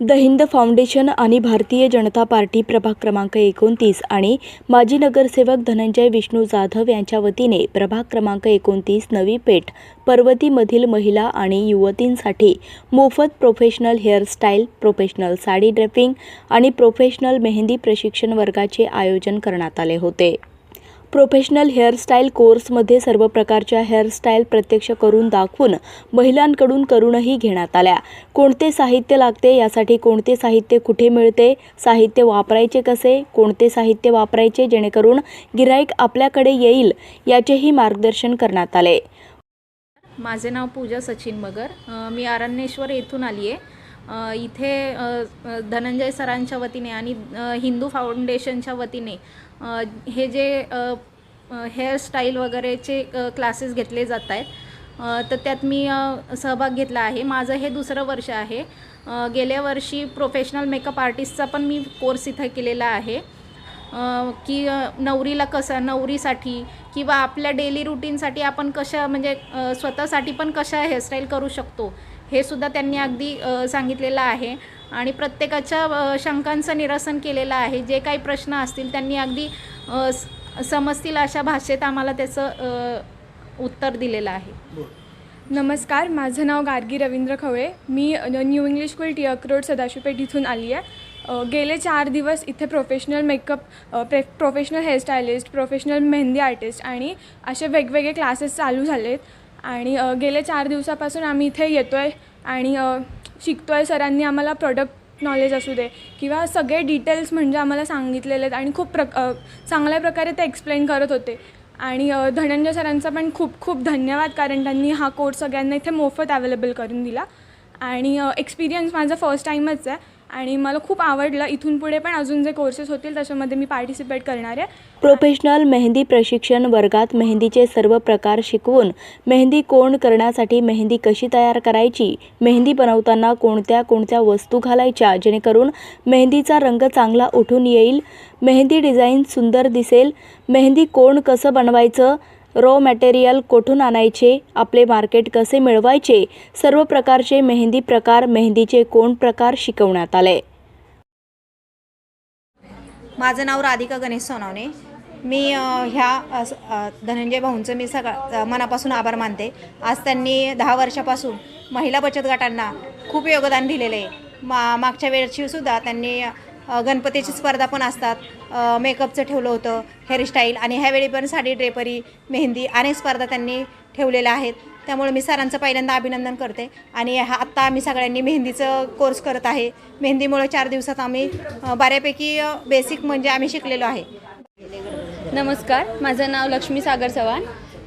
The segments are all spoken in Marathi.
द हिंद फाउंडेशन आणि भारतीय जनता पार्टी प्रभाग क्रमांक एकोणतीस आणि माजी नगरसेवक धनंजय विष्णू जाधव यांच्या वतीने प्रभाग क्रमांक एकोणतीस नवी पेठ पर्वतीमधील महिला आणि युवतींसाठी मोफत professional hairstyle professional sari draping आणि प्रोफेशनल मेहंदी प्रशिक्षण वर्गाचे आयोजन करण्यात आले होते. प्रोफेशनल हेअरस्टाईल कोर्समध्ये सर्व प्रकारच्या हेअरस्टाईल प्रत्यक्ष करून दाखवून महिलांकडून करूनही घेण्यात आल्या. कोणते साहित्य लागते? यासाठी कोणते साहित्य कुठे मिळते? साहित्य वापरायचे कसे? कोणते साहित्य वापरायचे जेणेकरून गिराईक आपल्याकडे येईल याचेही मार्गदर्शन करण्यात आले. माझे नाव पूजा सचिन मगर. मी अरण्येश्वर येथून आली आहे. इथे धनंजय सरांच्या वतीने आणि हिंदू फाउंडेशनच्या वतीने हे जे हेअरस्टाईल वगैरेचे क्लासेस घेतले जात आहेत. तर त्यात मी सहभाग घेतला आहे. माझं हे दुसरं वर्ष आहे. गेल्या वर्षी प्रोफेशनल मेकअप आर्टिस्टचा पण मी कोर्स इथं केलेला आहे. की नवरीला कसं नवरीसाठी किंवा आपल्या डेली रुटीनसाठी आपण कशा म्हणजे स्वतःसाठी पण कशा हेअरस्टाईल करू शकतो हे सुद्धा त्यांनी अगदी सांगितलेलं आहे. आणि प्रत्येकाच्या शंकांचं निरसन केलेलं आहे. जे काही प्रश्न असतील त्यांनी अगदी समजतील अशा भाषेत आम्हाला त्याचं उत्तर दिलेलं आहे. नमस्कार माझं नाव गार्गी रवींद्र खवळे. मी new English school Tilak road Sadashivpeth इथून आली आहे. गेले चार दिवस इथे प्रोफेशनल मेकअप प्रे professional hairstylist professional mehndi artist आणि असे वेगवेगळे क्लासेस चालू झाले आहेत आणि गेले चार दिवसापासून आम्ही इथे येतो आहे आणि शिकतो आहे सरांनी आम्हाला प्रॉडक्ट नॉलेज असू दे किंवा सगळे डिटेल्स म्हणजे आम्हाला सांगितलेले आहेत आणि खूप प्र चांगल्या प्रकारे ते एक्सप्लेन करत होते. आणि धनंजय सरांचा पण खूप खूप धन्यवाद कारण त्यांनी हा कोर्स सगळ्यांना इथे मोफत अवेलेबल करून दिला. आणि एक्सपिरियन्स माझा फर्स्ट टाईमच आहे. आणि मला खूप आवडलं. इथून पुढे पण अजून जे कोर्सेस होतील त्याच्यामध्ये मी पार्टिसिपेट करणार आहे. प्रोफेशनल मेहंदी प्रशिक्षण वर्गात मेहंदीचे सर्व प्रकार शिकवून मेहंदी कोण करण्यासाठी मेहंदी कशी तयार करायची मेहंदी बनवताना कोणत्या कोणत्या वस्तू घालायच्या जेणेकरून मेहंदीचा रंग चांगला उठून येईल मेहंदी डिझाईन सुंदर दिसेल मेहंदी कोण कसं बनवायचं रॉ मटेरियल कुठून आणायचे? आपले मार्केट कसे मिळवायचे? सर्व प्रकारचे मेहंदी प्रकार मेहंदीचे कोण प्रकार शिकवण्यात आले? माझं नाव राधिका गणेश सोनावणे. मी ह्या धनंजय भाऊंचं मी सगळं मनापासून आभार मानते. आज त्यांनी दहा वर्षापासून महिला बचत गटांना खूप योगदान दिलेलं आहे. मा मागच्या वेळची सुद्धा त्यांनी गणपतीची स्पर्धा पण असतात. मेकअपचं ठेवलं होतं हेअरस्टाईल आणि ह्यावेळी पण साडी ड्रेपरी मेहंदी अनेक स्पर्धा त्यांनी ठेवलेल्या आहेत. त्यामुळे मी सरांचं पहिल्यांदा अभिनंदन करते. आणि हा आत्ता आम्ही सगळ्यांनी मेहंदीचं कोर्स करत आहे. मेहंदीमुळे चार दिवसात आम्ही बऱ्यापैकी बेसिक म्हणजे आम्ही शिकलेलो आहे. नमस्कार. माझं नाव लक्ष्मी सागर चव्हाण.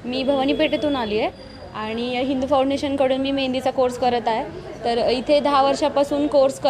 मी भवानी पेठेतून आली आहे. आणि हिंदू फाउंडेशनकडून मी मेहंदीचा कोर्स करत आहे. तर इथे दहा वर्षापासून कोर्स क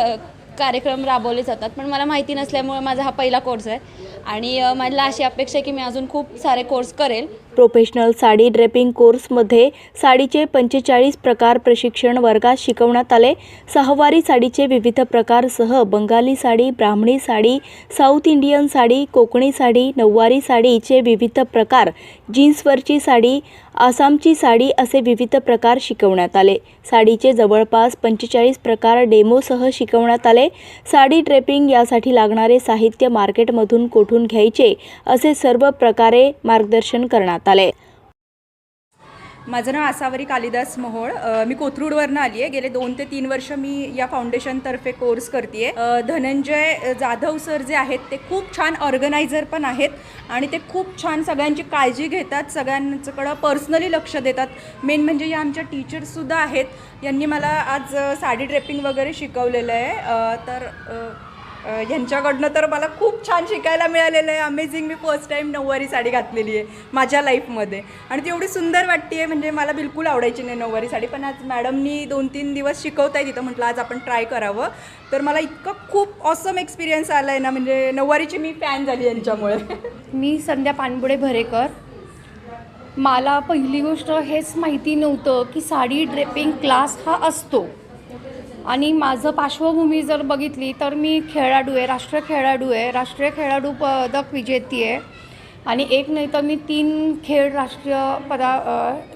कार्यक्रम राबवले जातात. पण मला माहिती नसल्यामुळे माझा हा पहिला कोर्स आहे. आणि मला अशी अपेक्षा आहे की मी अजून खूप सारे कोर्स करेल. प्रोफेशनल साडी ड्रेपिंग कोर्समध्ये साडीचे पंचेचाळीस प्रकार प्रशिक्षण वर्गात शिकवण्यात आले. सहावारी साडीचे विविध प्रकारसह बंगाली साडी ब्राह्मणी साडी साऊथ इंडियन साडी कोकणी साडी नऊवारी साडीचे विविध प्रकार जीन्सवरची साडी आसामची साडी असे विविध प्रकार शिकवण्यात आले. साडीचे जवळपास पंचेचाळीस प्रकार डेमोसह शिकवण्यात आले. साडी ड्रेपिंग यासाठी लागणारे साहित्य मार्केटमधून कोठून घ्यायचे असे सर्व प्रकारे मार्गदर्शन करण्यात आले माझं नाव आसावरी कालिदास मोहोळ. मी कोथरूडवरनं आली आहे. गेले दोन ते तीन वर्ष मी या फाउंडेशनतर्फे कोर्स करते आहे धनंजय जाधव सर जे आहेत ते खूप छान ऑर्गनायझर पण आहेत आणि ते खूप छान सगळ्यांची काळजी घेतात सगळ्यांच्याकडं पर्सनली लक्ष देतात. मेन म्हणजे या आमच्या टीचर्ससुद्धा आहेत. यांनी मला आज साडी ड्रेपिंग वगैरे शिकवलेलं आहे. तर ह्यांच्याकडनं तर मला खूप छान शिकायला मिळालेलं आहे. अमेझिंग मी फर्स्ट टाईम नऊवारी साडी घातलेली आहे माझ्या लाईफमध्ये आणि ती एवढी सुंदर वाटते आहे म्हणजे मला बिलकुल आवडायची नाही नऊवारी साडी. पण आज मॅडमनी दोन तीन दिवस शिकवत आहे तिथं म्हटलं आज आपण ट्राय करावं. तर मला इतकं खूप ऑसम एक्सपिरियन्स आला आहे ना म्हणजे नऊवारीची मी फॅन झाली यांच्यामुळे. मी संध्या पानबुडे भरेकर. मला पहिली गोष्ट हेच माहिती नव्हतं की साडी ड्रेपिंग क्लास हा असतो. आणि माझं पार्श्वभूमी जर बघितली तर मी खेळाडू आहे राष्ट्रीय खेळाडू आहे. राष्ट्रीय खेळाडू पदक विजेती आहे आणि एक नाही तर मी तीन खेळ राष्ट्रीय पदा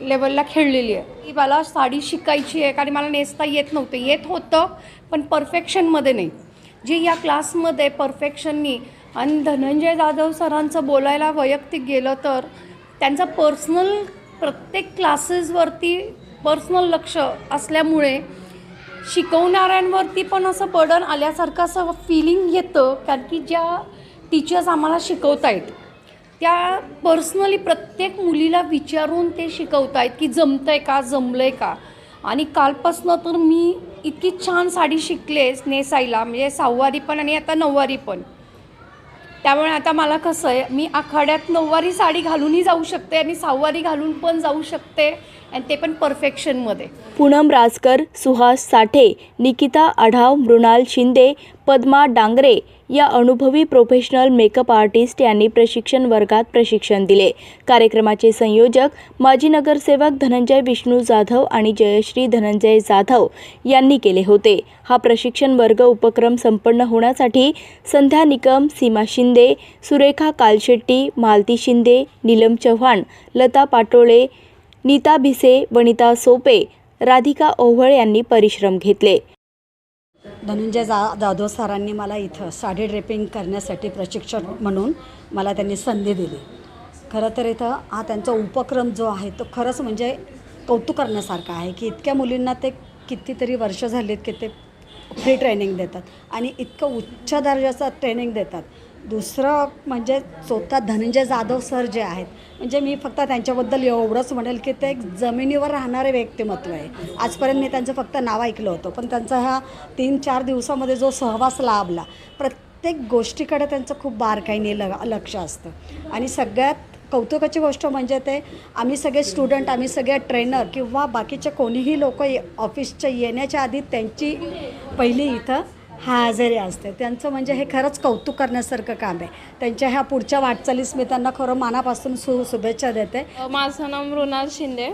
लेवलला खेळलेली आहे. ती मला साडी शिकायची आहे कारण मला नेसता येत नव्हतं. येत होतं पण परफेक्शनमध्ये नाही. जे या क्लासमध्ये परफेक्शननी आणि धनंजय जाधव सरांचं बोलायला वैयक्तिक गेलं तर त्यांचा पर्सनल प्रत्येक क्लासेसवरती पर्सनल लक्ष असल्यामुळे शिकवणाऱ्यांवरती पण असं बर्डन आल्यासारखं असं फिलिंग येतं कारण की ज्या टीचर्स आम्हाला शिकवत आहेत त्या पर्सनली प्रत्येक मुलीला विचारून ते शिकवत आहेत की जमतं आहे का जमलं आहे का? आणि कालपासनं तर मी इतकी छान साडी शिकले नेसायला म्हणजे सहावारी पण आणि आता नऊवारी पण. त्यामुळे आता मला कसं आहे मी आखाड्यात नऊवारी साडी घालूनही जाऊ शकते आणि सहावारी घालून पण जाऊ शकते आणि ते पण परफेक्शनमध्ये. पूनम राजकर सुहास साठे निकिता आढाव मृणाल शिंदे पद्मा डांगरे या अनुभवी प्रोफेशनल मेकअप आर्टिस्ट यांनी प्रशिक्षण वर्गात प्रशिक्षण दिले. कार्यक्रमाचे संयोजक माजी नगरसेवक धनंजय विष्णू जाधव आणि जयश्री धनंजय जाधव यांनी केले होते. हा प्रशिक्षण वर्ग उपक्रम संपन्न होण्यासाठी संध्या निकम सीमा शिंदे सुरेखा कालशेट्टी मालती शिंदे नीलम चव्हाण लता पाटोळे नीता भिसे वनिता सोपे राधिका ओव्हळ यांनी परिश्रम घेतले. धनंजय जा जाधव सरांनी मला इथं साडी ड्रेपिंग करण्यासाठी प्रशिक्षण म्हणून मला त्यांनी संधी दिली. खरं तर इथं हा त्यांचा उपक्रम जो आहे तो खरंच म्हणजे कौतुक करण्यासारखा आहे की इतक्या मुलींना ते कितीतरी वर्ष झालीत की ते फ्री ट्रेनिंग देतात आणि इतकं उच्च दर्जाचं ट्रेनिंग देतात. दुसरं म्हणजे स्वतः धनंजय जाधव सर जे आहेत म्हणजे मी फक्त त्यांच्याबद्दल एवढंच म्हणेल की ते एक जमिनीवर राहणारे व्यक्तिमत्व आहे. आजपर्यंत मी त्यांचं फक्त नाव ऐकलं होतं पण त्यांचा ह्या तीन चार दिवसामध्ये जो सहवास लाभला प्रत्येक गोष्टीकडे त्यांचं खूप बारकाईने ल लक्ष असतं. आणि सगळ्यात कौतुकाची गोष्ट म्हणजे ते आम्ही सगळे स्टुडंट आम्ही सगळे ट्रेनर किंवा बाकीचे कोणीही लोक ऑफिसच्या येण्याच्या आधी त्यांची पहिली इथं हा आजारी असते. त्यांचं म्हणजे हे खरंच कौतुक करण्यासारखं काम आहे. त्यांच्या ह्या पुढच्या वाटचालीस मी त्यांना खरं मनापासून सु शुभेच्छा देते. माझं नाव मृणाल शिंदे.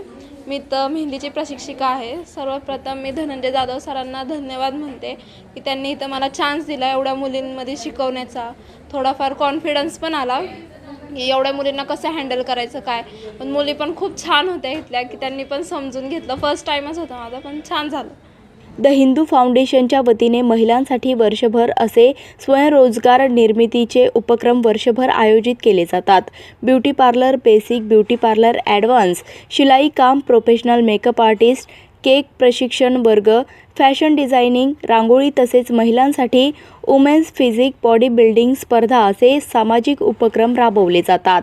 मी तर मेहंदीची प्रशिक्षिका आहे. सर्वप्रथम मी धनंजय जाधव सरांना धन्यवाद म्हणते की त्यांनी इथं मला चान्स दिला एवढ्या मुलींमध्ये शिकवण्याचा. थोडाफार कॉन्फिडन्स पण आला की एवढ्या मुलींना कसं हँडल करायचं काय? पण मुली पण खूप छान होत्या इथल्या की त्यांनी पण समजून घेतलं. फर्स्ट टाईमच होतं माझं पण छान झालं. द हिंदू फाउंडेशनच्या वतीने महिलांसाठी वर्षभर असे स्वयंरोजगार निर्मितीचे उपक्रम वर्षभर आयोजित केले जातात. Beauty parlour basic beauty parlour advance शिलाई काम प्रोफेशनल मेकअप आर्टिस्ट केक प्रशिक्षण वर्ग फॅशन डिझायनिंग रांगोळी तसेच महिलांसाठी वुमेन्स फिजिक बॉडी बिल्डिंग स्पर्धा असे सामाजिक उपक्रम राबवले जातात.